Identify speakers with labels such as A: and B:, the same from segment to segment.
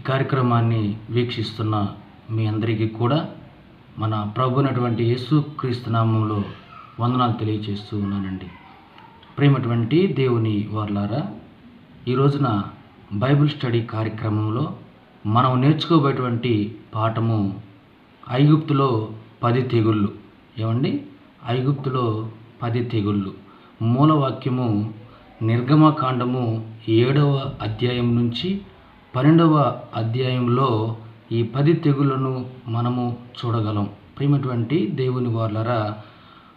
A: ఈ కార్యక్రమాన్ని వీక్షిస్తున్న మీ అందరికీ కూడా మన ప్రభునటువంటి యేసు క్రీస్తు నామంలో వందనాలు తెలియజేస్తూ ఉన్నానండి. ప్రేమటువంటి దేవుని వార్లారా ఈ రోజున బైబిల్ స్టడీ కార్యక్రమంలో మనం నేర్చుకోబోయేటువంటి పాఠము ఐగుప్తులో పది తెగుళ్ళు. ఏమండి? ఐగుప్తులో పది తెగుళ్ళు. మూలవాక్యము నిర్గమకాండము ఏడవ అధ్యాయం నుంచి పన్నెండవ అధ్యాయంలో ఈ పది తెగులను మనము చూడగలం. ప్రేమటువంటి దేవుని వార్లరా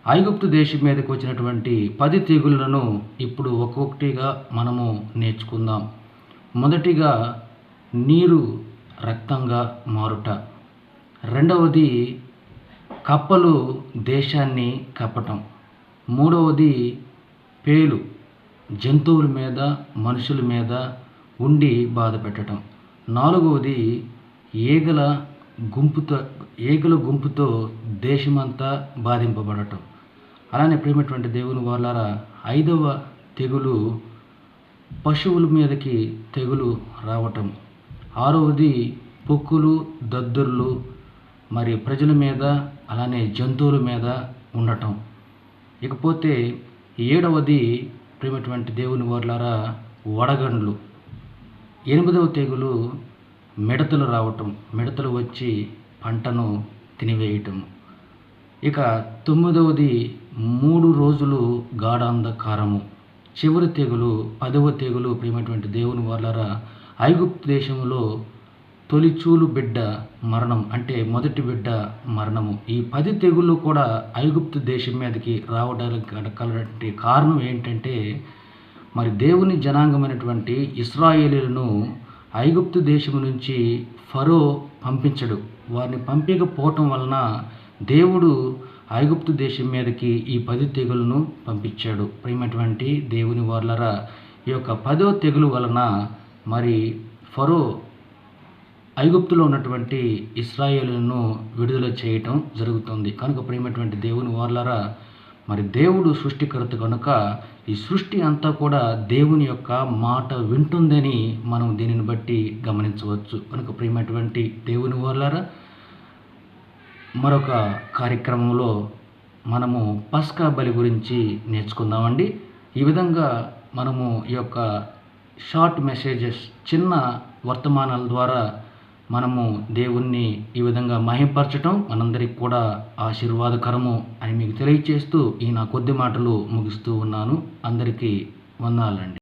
A: ఐగుప్తు దేశం మీదకి వచ్చినటువంటి పది తెగులను ఇప్పుడు ఒక్కొక్కటిగా మనము నేర్చుకుందాం. మొదటిగా నీరు రక్తంగా మారుట. రెండవది కప్పలు దేశాన్ని కప్పటం. మూడవది పేలు జంతువుల మీద మనుషుల మీద ఉండి బాధ పెట్టడం నాలుగవది ఈగల గుంపుతో ఈగల గుంపుతో దేశమంతా బాధింపబడటం. అలానే ప్రేమటువంటి దేవుని వాళ్ళారా ఐదవ తెగులు పశువుల మీదకి తెగులు రావటం. ఆరవది పొక్కులు దద్దుర్లు మరి ప్రజల మీద అలానే జంతువుల మీద ఉండటం. ఇకపోతే ఏడవది ప్రేమటువంటి దేవుని వర్లారా వడగండ్లు. ఎనిమిదవ తెగులు మిడతలు రావటం మిడతలు వచ్చి పంటను తినివేయటం. ఇక తొమ్మిదవది మూడు రోజులు గాఢాంధకారము. చివరి తెగులు పదవ తెగులు ప్రేమటువంటి దేవుని వాళ్ళరా ఐగుప్తు దేశంలో తొలిచూలు బిడ్డ మరణం అంటే మొదటి బిడ్డ మరణము. ఈ పది తెగుళ్ళు కూడా ఐగుప్తు దేశం మీదకి రావడానికి కలటువంటి కారణం ఏంటంటే మరి దేవుని జనాంగమైనటువంటి ఇస్రాయేలీలను ఐగుప్తు దేశం నుంచి ఫరో పంపించడు. వారిని పంపించకపోవటం వలన దేవుడు ఐగుప్తు దేశం మీదకి ఈ పది తెగులను పంపించాడు. ప్రేమటువంటి దేవుని వార్లరా ఈ యొక్క పదో తెగులు వలన మరి ఫరో ఐగుప్తులో ఉన్నటువంటి ఇస్రాయేలును విడుదల చేయటం జరుగుతుంది. కనుక ప్రేమటువంటి దేవుని వార్లరా మరి దేవుడు సృష్టికర్త కనుక ఈ సృష్టి అంతా కూడా దేవుని యొక్క మాట వింటుందని మనం దీనిని బట్టి గమనించవచ్చు. కనుక ప్రియమైనటువంటి దేవుని వాళ్ళారా మరొక కార్యక్రమంలో మనము పస్కా బలి గురించి నేర్చుకుందామండి. ఈ విధంగా మనము ఈ యొక్క షార్ట్ మెసేజెస్ చిన్న వర్తమానాల ద్వారా మనము దేవుణ్ణి ఈ విధంగా మహింపరచటం మనందరికి కూడా ఆశీర్వాదకరము అని మీకు తెలియచేస్తూ ఈ నా కొద్ది మాటలు ముగిస్తూ ఉన్నాను. అందరికీ వందాలండి